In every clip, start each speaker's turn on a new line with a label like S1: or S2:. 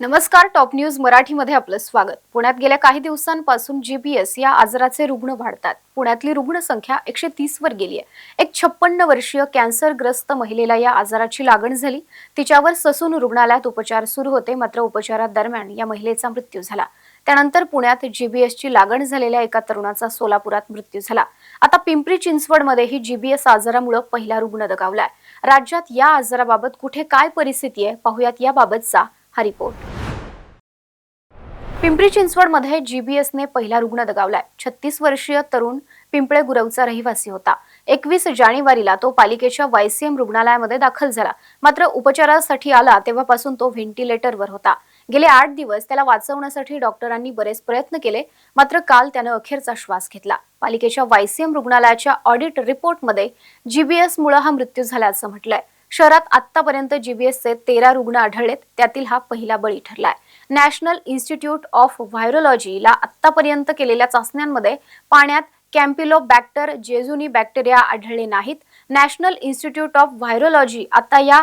S1: नमस्कार top news मराठीमध्ये आपलं स्वागत. पुण्यात गेल्या काही दिवसांपासून जीबीएस या आजाराचे रुग्ण वाढतात. पुण्यातली रुग्णसंख्या एकशे तीस वर गेली आहे. एक छप्पन्न वर्षीय कॅन्सरग्रस्त महिलेला या आजाराची लागण झाली. तिच्यावर ससून रुग्णालयात उपचार सुरू होते. मात्र उपचारादरम्यान या महिलेचा मृत्यू झाला. त्यानंतर पुण्यात जीबीएसची लागण झालेल्या एका तरुणाचा सोलापुरात मृत्यू झाला. आता पिंपरी चिंचवडमध्येही जीबीएस आजारामुळे पहिला रुग्ण दगावलाय. राज्यात या आजाराबाबत कुठे काय परिस्थिती आहे? पाहुयात याबाबतचा हा रिपोर्ट. पिंपरी चिंचवडमध्ये जीबीएसने पहिला रुग्ण दगावलाय. छत्तीस वर्षीय तरुण पिंपळे गुरवचा रहिवासी होता. एकवीस जानेवारीला तो पालिकेच्या वायसीएम रुग्णालयामध्ये दाखल झाला. मात्र उपचारासाठी आला तेव्हापासून तो व्हेंटिलेटरवर होता. गेले आठ दिवस त्याला वाचवण्यासाठी डॉक्टरांनी बरेच प्रयत्न केले मात्र काल त्यानं अखेरचा श्वास घेतला. पालिकेच्या वायसीएम रुग्णालयाच्या ऑडिट रिपोर्टमध्ये जीबीएस मुळे हा मृत्यू झाल्याचं म्हटलंय. शहरात आतापर्यंत जीबीएसचे तेरा रुग्ण आढळलेत त्यातील हा पहिला बळी ठरलाय. नॅशनल इन्स्टिट्यूट ऑफ व्हायरोलॉजीला आतापर्यंत केलेल्या चाचण्यांमध्ये पाण्यात कॅम्पिलोबॅक्टर जेझुनी बॅक्टेरिया आढळले नाहीत. नॅशनल इन्स्टिट्यूट ऑफ व्हायरोलॉजी आता या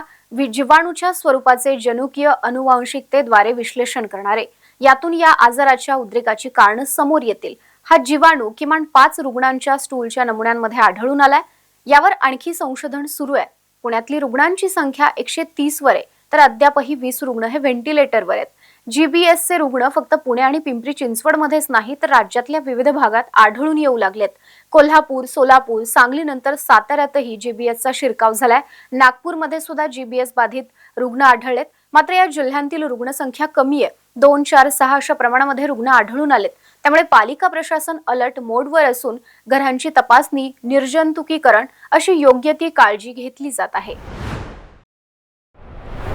S1: जीवाणूच्या स्वरूपाचे जनुकीय अनुवांशिकतेद्वारे विश्लेषण करणारे. यातून या आजाराच्या उद्रेकाची कारणं समोर येतील. हा जीवाणू किमान पाच रुग्णांच्या स्टूलच्या नमुन्यांमध्ये आढळून आलाय. यावर आणखी संशोधन सुरू आहे. पुण्यातली रुग्णांची संख्या एकशे तीस वर आहे तर अद्यापही वीस रुग्ण हे व्हेंटिलेटरवर आहेत. जीबीएसचे रुग्ण फक्त पुणे आणि पिंपरी चिंचवडमध्येच नाही तर राज्यातल्या विविध भागात आढळून येऊ लागलेत. कोल्हापूर सोलापूर सांगलीनंतर साताऱ्यातही जीबीएसचा शिरकाव झालाय. नागपूरमध्ये सुद्धा जीबीएस बाधित रुग्ण आढळलेत. मात्र या जिल्ह्यांतील रुग्णसंख्या कमी आहे. दोन चार सहा अशा प्रमाणामध्ये रुग्ण आढळून आलेत. त्यामुळे पालिका प्रशासन अलर्ट मोडवर असून घरांची तपासणी निर्जंतुकीकरण अशी योग्य ती काळजी घेतली जात आहे.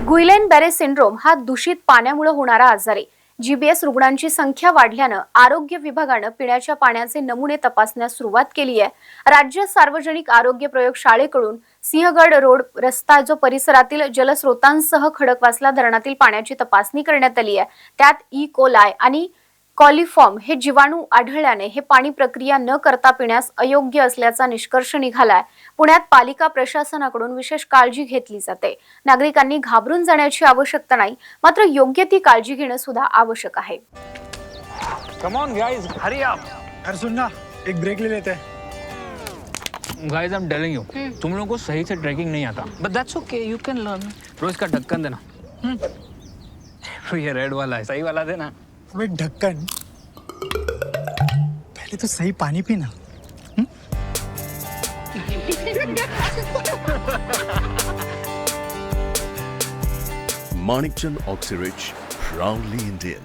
S1: गुइलेन बॅरे सिंड्रोम हा दूषित पाण्यामुळे होणारा आजार. आहे जीबीएस रुग्णांची संख्या वाढल्यानं आरोग्य विभागानं पिण्याच्या पाण्याचे नमुने तपासण्यास सुरुवात केली आहे. राज्य सार्वजनिक आरोग्य प्रयोगशाळेकडून सिंहगड रोड रस्ता जो परिसरातील जलस्रोतांसह खडकवासला धरणातील पाण्याची तपासणी करण्यात आली आहे. त्यात e. ई कोलाय आणि कॉलिफॉर्म हे जीवाणू आढळल्याने हे पाणी प्रक्रिया न करता पिण्यास अयोग्य असल्याचा निष्कर्ष निघालाय. पुण्यात पालिका प्रशासनाकडून विशेष काळजी घेतली जाते. नागरिकांनी घाबरून जाण्याची आवश्यकता नाही मात्र योग्य ती काळजी घेणं सुद्धा आवश्यक आहे.
S2: Come on guys hurry up
S3: यार सुन ना एक ब्रेक ले लेते. हैं
S2: guys I am telling you तुम लोगों को सही से ट्रैकिंग नहीं आता. But that's okay you can learn रोज का ढक्कन देना. हम्म। ये रेड वाला है सही वाला देना.
S3: अबे ढक्कन पहले तो सही पानी पीना
S4: Manikchand Oxyrich, proudly Indian.